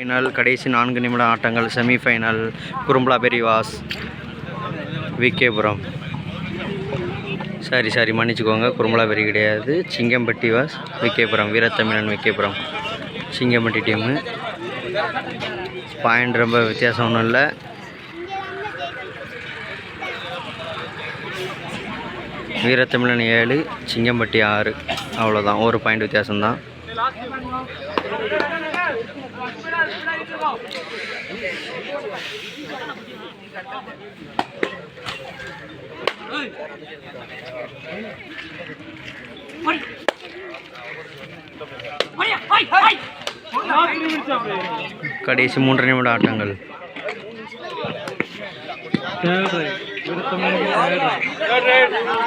Final கடைசி நான்கு நிமிட ஆட்டங்கள் செமிஃபைனல் குறும்பலா பெரிவாஸ் விகேபுரம். சாரி சாரி மன்னிச்சுக்கோங்க குறும்பலா பெரி கிடையாது. Singampatti was VKPuram. Veerathamizhan VKPuram. Singampatti team point ரொம்ப வித்தியாசம் ஒன்றும் இல்லை. வீரத்தமிழன் ஏழு சிங்கம்பட்டி ஆறு. அவ்வளோதான் ஒரு பாயிண்ட் வித்தியாசம்தான். கடைசி மூன்று நிமிட ஆட்டங்கள்.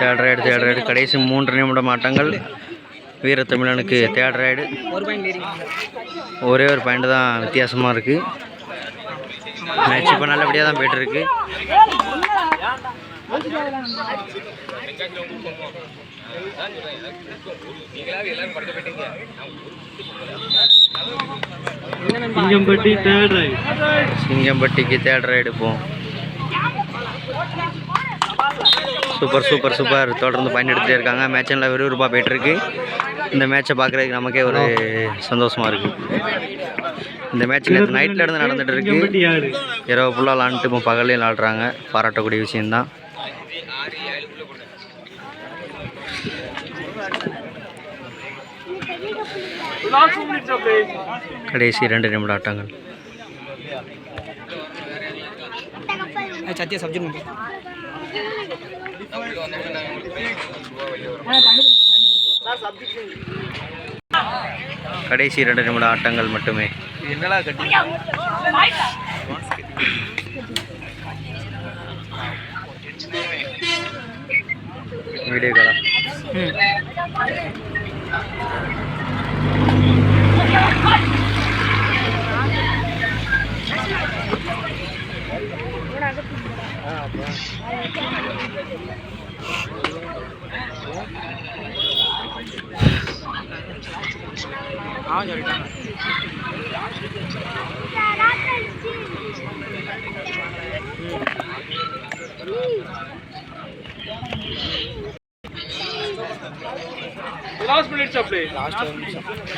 Third raid third raid. கடைசி மூன்று நிமிடம் ஆட்டங்கள். வீரத்தமிழனுக்கு தேர்ட் ரைடு. ஒரே ஒரு பாயிண்ட் தான் வித்தியாசமாக இருக்குது மேட்ச் இப்போ நல்லபடியாக தான் போயிட்டுருக்கு. சிங்கம்பட்டிக்கு தேர்ட் ரைடு போம் சூப்பர் சூப்பர் சூப்பர் தொடர்ந்து பாயிண்ட் எடுத்துகிட்டே இருக்காங்க. மேட்ச் நல்லா விறுவிறுப்பாக போயிட்டுருக்கு. இந்த மேட்சை பார்க்குறதுக்கு நமக்கே ஒரு சந்தோஷமாக இருக்குது இந்த மேட்ச் நேற்று நைட்டில் இருந்து நடந்துட்டு இருக்கு. இரவு ஃபுல்லாக விளாண்டுட்டு இப்போ பகல்லையும் விளாட்றாங்க. பாராட்டக்கூடிய விஷயந்தான் கடைசி ரெண்டு நிமிட ஆட்டங்கள். சத்திய சப்ஜெக்ட் கடைசி ரெண்டு நிமிட ஆட்டங்கள் மட்டுமே. என்னடா கட்டி? வீடியோ காலா அவன் சொல்லிட்டான்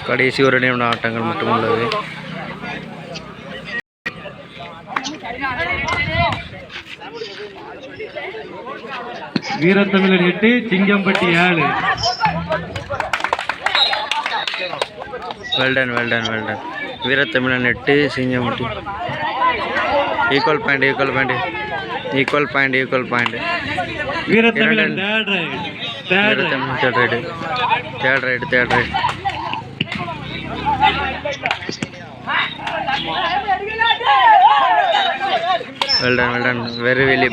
கடைசி ஒரு நிமிட ஆட்டங்கள் மட்டும் உள்ளது. வீரத்தமிழன் எட்டு சிங்கம்பட்டி ஏழு. Well done well done well done Veerathamizhan எட்டு Singampatti equal point equal point equal point equal point Veerathamizhan third raid third raid third raid well done well done very வெளி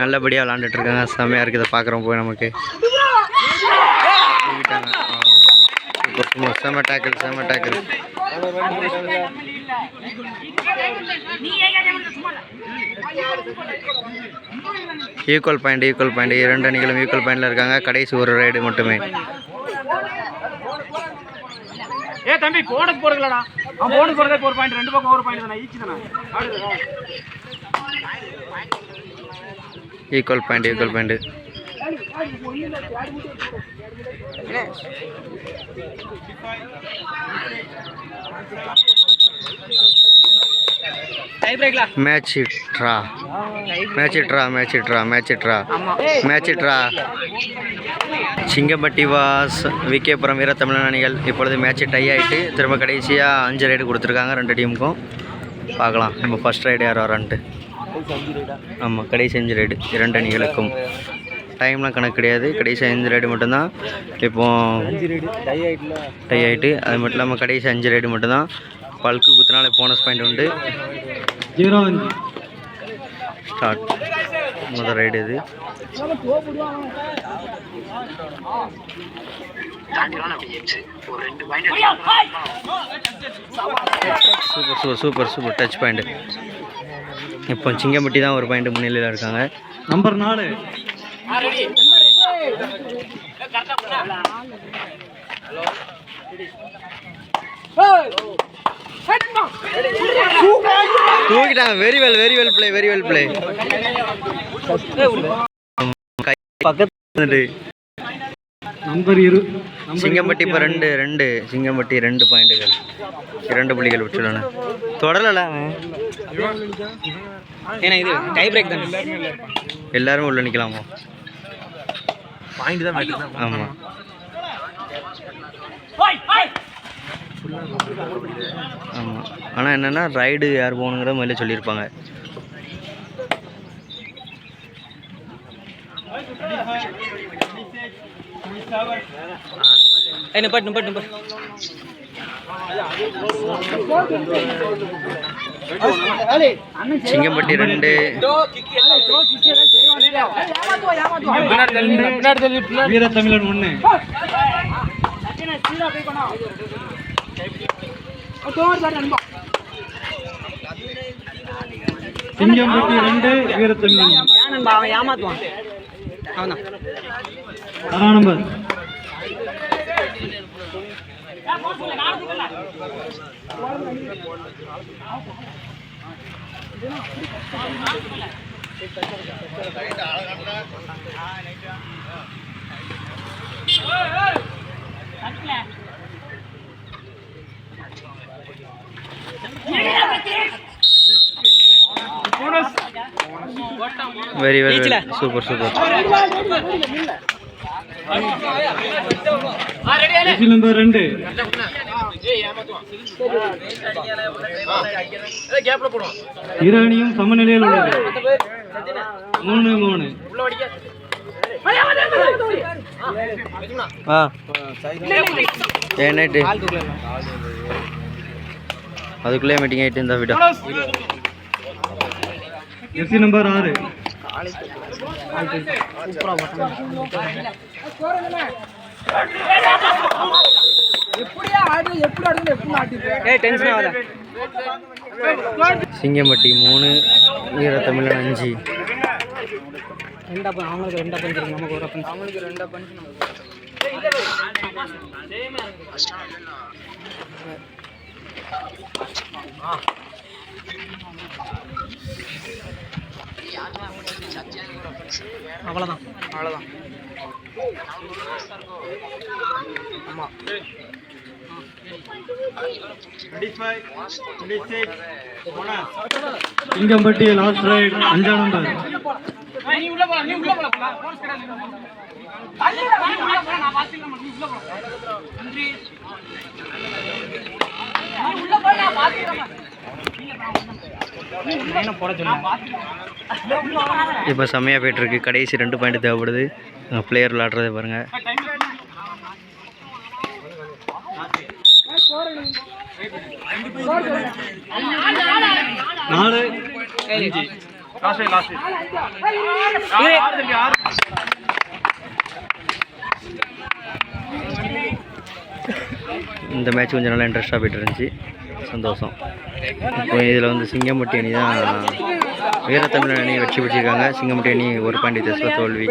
நல்லபடியாக விளாண்டுட்டு இருக்காங்க. செம்மையாக இருக்குது பார்க்குறோம் போய் நமக்கு. சூப்பர் செம்ம டேக்கிள் செம்ம tackle equal point equal point இரண்டு அணிகளும் ஈக்குவல் பாயிண்டில் இருக்காங்க. கடைசி ஒரு ரைடு மட்டுமே. ஏ தம்பி போனஸ் போறதுலடா அவன் போனஸ் போறதே ஒரு பாயிண்ட் ரெண்டு பக்கம் ஒரு பாயிண்ட் தானே. ஈச்சி தானே equal point equal point match draw match draw match draw match draw ஆமா. Match draw Singampatti was VKPuram Veerathamizhan அணிகள் இப்பொழுது மேட்ச் டை ஆகிட்டு திரும்ப கடைசியாக அஞ்சு ரைடு கொடுத்துருக்காங்க ரெண்டு டீமுக்கும் பார்க்கலாம். நம்ம ஃபர்ஸ்ட் ரைடு யார் வரான்ட்டு. ஆமாம் கடைசி அஞ்சு ரைடு இரண்டு அணிகளுக்கும். டைம்லாம் கணக்கு கிடையாது. கடைசி அஞ்சு ரைடு மட்டும்தான். இப்போ டை ஆகிட்டு அது மட்டும் இல்லாமல் கடைசி அஞ்சு ரைடு மட்டும்தான். பல்க்கு குத்துனால போனஸ் பாயிண்ட் உண்டு. ஜீரோ ஸ்டார்ட் முதல் ரைடு இது. Super super super super touch point இப்போ சிங்கம்பட்டி தான் ஒரு பாயிண்ட் முன்னிலையில் இருக்காங்க. நம்பர் நாலு. தூக்கிட்டாங்க. Very well very well play very well play பக்கத்து நம்பர் இரு சிங்கம்பட்டி இப்போ ரெண்டு ரெண்டு. சிங்கம்பட்டி ரெண்டு பாயிண்ட்டுகள் இரண்டு புள்ளிகள் விட்டுள்ளன. தொடரல ஏன்னா இது டை பிரேக் தான்? எல்லாரும் உள்ள நிற்கலாமா பாயிண்ட் தான் மேட்ரு தான் ஆமாம் ஆமாம் ஆனால் என்னென்னா ரைடு யார் போகணுங்கிற முதல்ல சொல்லியிருப்பாங்க. நிப்பாட்டு நிப்பாட்டு நிப்பாட்டு. சிங்கம்பட்டி ரெண்டு. வீர தமிழன் ஒண்ணு சிங்கம்பட்டி ரெண்டு வீர தமிழன் அவன்? ஏமாத்துவான் அவன் தான் number. Very very super super ரெண்டு. இரு அணியும் சமநிலையில் உள்ளது. மூணு மூணு. ஆ. ஏ நைட்டு அதுக்குள்ளே மீட்டிங் ஆகிட்டு இருந்தா விட. ஜெர்சி நம்பர் ஆறு. சிங்கம்பட்டி மூணு வீரத்தமிழன் அஞ்சு. ரெண்டா பஞ்சு அவங்களுக்கு ரெண்டா பஞ்சு நமக்கு ஒரு பஞ்சு. அவங்களுக்கு ரெண்டா பஞ்சு. அவ்வளோதான் அவ்வளோதான் ஆமாம் சிங்கம்பட்டி லாஸ்ட் ரைட் அஞ்சாம் நம்பர் உள்ள போய் நான் சொல்லுங்க இப்போ செம்மையாக போயிட்டுருக்கு. கடைசி ரெண்டு பாயிண்ட் தேவைப்படுது. பிளேயர் விளாட்றதை பாருங்கள் நாலு. இந்த மேட்ச் கொஞ்சம் நல்லா இன்ட்ரெஸ்ட்டாக போயிட்டு இருந்துச்சு. சந்தோஷம். இப்போ இதில் வந்து சிங்கம்பட்டி அணி தான் வீரத்தமிழ் அணி வெற்றி பெற்றிருக்காங்க. சிங்கம்பட்டி அணி ஒரு பாயிண்ட் தோல்வி.